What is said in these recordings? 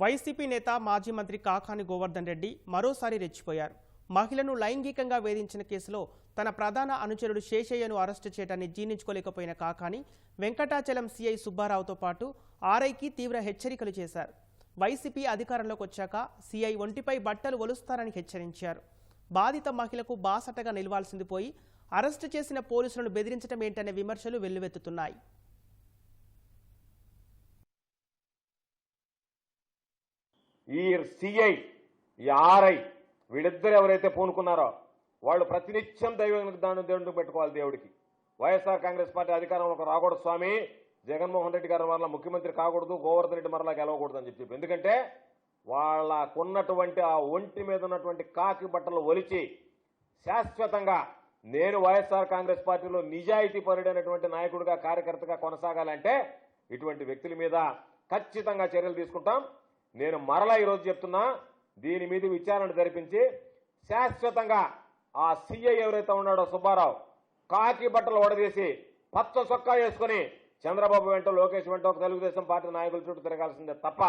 YCP నేత మాజీ మంత్రి కాకాని గోవర్ధన్ రెడ్డి మరోసారి రెచ్చిపోయారు. మహిళను లైంగికంగా వేధించిన కేసులో తన ప్రధాన అనుచరుడు శేషయ్యను అరెస్టు చేయడాన్ని జీర్ణించుకోలేకపోయిన కాకాని వెంకటాచలం సీఐ సుబ్బారావుతో పాటు ఆర్ఐకి తీవ్ర హెచ్చరికలు చేశారు. వైసీపీ అధికారంలోకి వచ్చాక సీఐ ఒంటిపై బట్టలు ఒలుస్తారని హెచ్చరించారు. బాధిత మహిళకు బాసటగా నిలవాల్సింది పోయి అరెస్టు చేసిన పోలీసులను బెదిరించడం ఏంటనే విమర్శలు వెల్లువెత్తుతున్నాయి. ఈ సిఐ ఈ ఆర్ఐ వీళ్ళిద్దరు ఎవరైతే పూనుకున్నారో వాళ్ళు ప్రతినిత్యం దైవం దాన్ని దేవుడికి పెట్టుకోవాలి దేవుడికి. వైఎస్ఆర్ కాంగ్రెస్ పార్టీ అధికారంలోకి రాకూడదు స్వామి. జగన్మోహన్ రెడ్డి గారి మరలా ముఖ్యమంత్రి కాకూడదు గోవర్ధన్ రెడ్డి మరలా గెలవకూడదు అని చెప్పి. ఎందుకంటే వాళ్ళకున్నటువంటి ఆ ఒంటి మీద ఉన్నటువంటి కాకి బట్టలు ఒలిచి శాశ్వతంగా నేను వైఎస్ఆర్ కాంగ్రెస్ పార్టీలో నిజాయితీ పరుడైనటువంటి నాయకుడిగా కార్యకర్తగా కొనసాగాలంటే ఇటువంటి వ్యక్తుల మీద ఖచ్చితంగా చర్యలు తీసుకుంటాం. నేను మరలా ఈరోజు చెప్తున్నా దీని మీద విచారణ జరిపించి శాశ్వతంగా ఆ సీఐ ఎవరైతే ఉన్నాడో సుబ్బారావు కాకి బట్టలు ఓడదీసి పచ్చ చొక్కా వేసుకుని చంద్రబాబు వెంట లోకేష్ వెంట ఒక తెలుగుదేశం పార్టీ నాయకుల చుట్టూ తిరగాల్సిందే తప్ప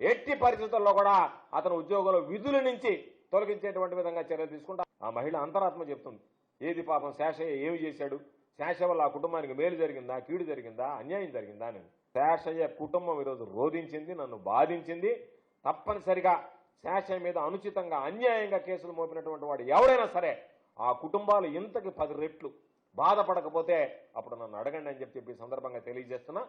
ఎట్టి పరిస్థితుల్లో కూడా అతను ఉద్యోగంలో విధుల నుంచి తొలగించేటువంటి విధంగా చర్యలు తీసుకుంటా ఆ మహిళ అంతరాత్మ చెప్తుంది. ఏది పాపం శేషయ్య ఏమి చేశాడు? శేష వల్ల ఆ కుటుంబానికి మేలు జరిగిందా కీడు జరిగిందా అన్యాయం జరిగిందా అని శేషయ్య కుటుంబం ఈరోజు రోధించింది నన్ను బాధించింది. తప్పనిసరిగా శేషయ్య మీద అనుచితంగా అన్యాయంగా కేసులు మోపినటువంటి వాడు ఎవరైనా సరే ఆ కుటుంబాలు ఇంతకి పది రెట్లు బాధపడకపోతే అప్పుడు నన్ను అడగండి అని చెప్పి ఈ సందర్భంగా తెలియజేస్తున్నా.